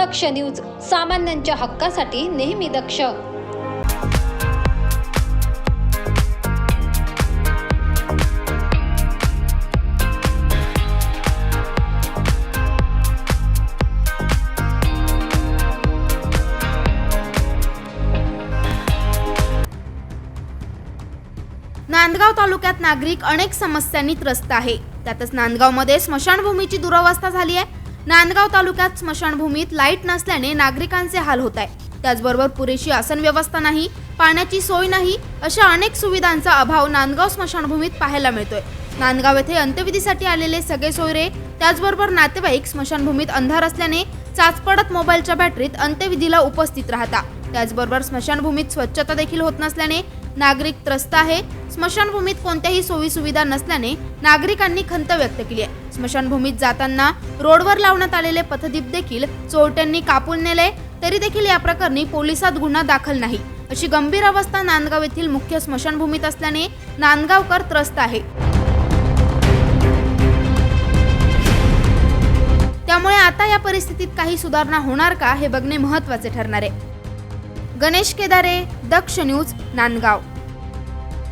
दक्ष news सामान्यांच्या हक्कासाठी नेहमी दक्ष. नांदगाव तालुक्यात नागरिक अनेक समस्यांनी त्रस्त आहे. त्यातच नांदगावमध्ये स्मशानभूमीची दुरावस्था झाली आहे. नांदगाव तालुक्यात स्मशानभूमीत लाइट नसल्याने नागरिकांचे हाल होत आहे त्याचबरोबर पुरेशी आसन व्यवस्था नाही पाण्याची सोय नाही अशा अनेक सुविधांचा अभाव नांदगाव स्मशानभूमीत पाहायला मिळतोय. नांदगाव येथे अंत्यविधीसाठी आलेले सगळे सोयरे त्याचबरोबर नातेवाईक स्मशानभूमीत अंधार असल्याने चाचपडत मोबाईलच्या बॅटरीत अंत्यविधीला उपस्थित राहता. त्याचबरोबर स्मशानभूमीत स्वच्छता देखील होत नसल्याने नागरिक त्रस्त आहे स्मशानभूमीत कोणत्याही सोयी सुविधा नसल्याने नागरिकांनी खंत व्यक्त केली आहे. स्मशानभूमीत जाताना रोडवर लावण्यात आलेले पथदीप देखील चोरट्यांनी कापून नेले तरी देखील या प्रकरणी पोलिसात गुन्हा दाखल नाही. अशी गंभीर अवस्था नांदगाव येथील मुख्य स्मशानभूमीत असल्याने नांदगावकर त्रस्त आहे. त्यामुळे आता या परिस्थितीत काही सुधारणा होणार का हे बघणे महत्त्वाचे ठरणार आहे. गणेश केदारे दक्ष न्यूज नांदगाव.